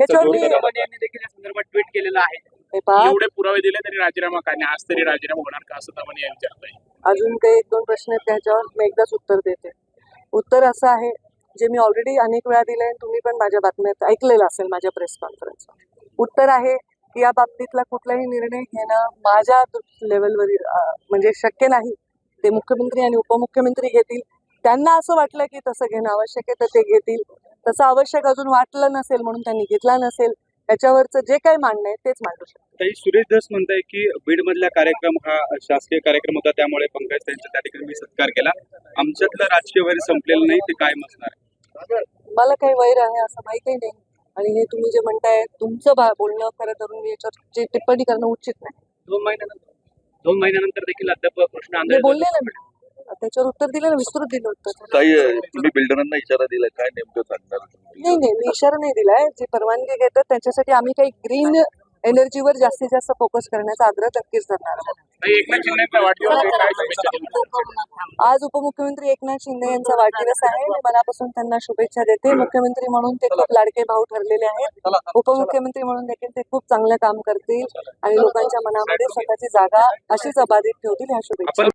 त्याच्यावर मी यांनी देखील या संदर्भात ट्विट केलेलं आहे. हे पहा. एवढे पुरावे दिले तरी राजीनामा का नाही? आज तरी राजीनामा होणार का असं दमानी यांनी आहे. अजून काही एक दोन प्रश्न आहेत त्याच्यावर मी एकदाच उत्तर देते. उत्तर असं आहे जे मी ऑलरेडी अनेक वेळा दिलंय आणि तुम्ही पण माझ्या बातम्यात ऐकलेलं असेल माझ्या प्रेस कॉन्फरन्स उत्तर आहे की या बाबतीतला कुठलाही निर्णय घेणं माझ्या लेवलवर म्हणजे शक्य नाही. ते मुख्यमंत्री आणि उपमुख्यमंत्री घेतील. त्यांना असं वाटलं की तसं घेणं आवश्यक आहे तर ते घेतील. तसं आवश्यक अजून वाटलं नसेल म्हणून त्यांनी घेतला नसेल त्याच्यावरचं जे काही मांडणं आहे तेच मांडू शकतात ताई सुरेश धस म्हणताय की बीड मधला कार्यक्रम हा शासकीय कार्यक्रम होता त्यामुळे पंकज त्यांचा त्या ठिकाणी मी सत्कार केला आमच्यातलं राजकीय वैर संपलेलं नाही ते कायम असणार आहे. मला काही वैर आहे असं माहितीही नाही आणि हे तुम्ही जे म्हणताय तुमचं बोलणं खरं धरून मी याच्यावर टिप्पणी करणं उचित नाही दोन महिन्यानंतर दोन महिन्यानंतर देखील अद्याप प्रश्न मी आंदोलन बोलले ना मी. त्याच्यावर उत्तर दिलं ना विस्तृत दिलं उत्तर ताई तुम्ही बिल्डरांना इशारा दिला काय नेमकं सांगणार? नाही नाही मी इशारा नाही दिलाय. जी परवानगी घेतात त्याच्यासाठी आम्ही काही ग्रीन एनर्जीवर जास्तीत जास्त फोकस करण्याचा आग्रह नक्कीच करणार आहोत? आज उपमुख्यमंत्री एकनाथ शिंदे यांचा वाढदिवस आहे. मी मनापासून त्यांना शुभेच्छा देते. मुख्यमंत्री म्हणून ते खूप लाडके भाऊ ठरलेले आहेत. उपमुख्यमंत्री म्हणून देखील ते खूप चांगलं काम करतील आणि लोकांच्या मनामध्ये स्वतःची जागा अशीच अबाधित ठेवतील ह्या शुभेच्छा.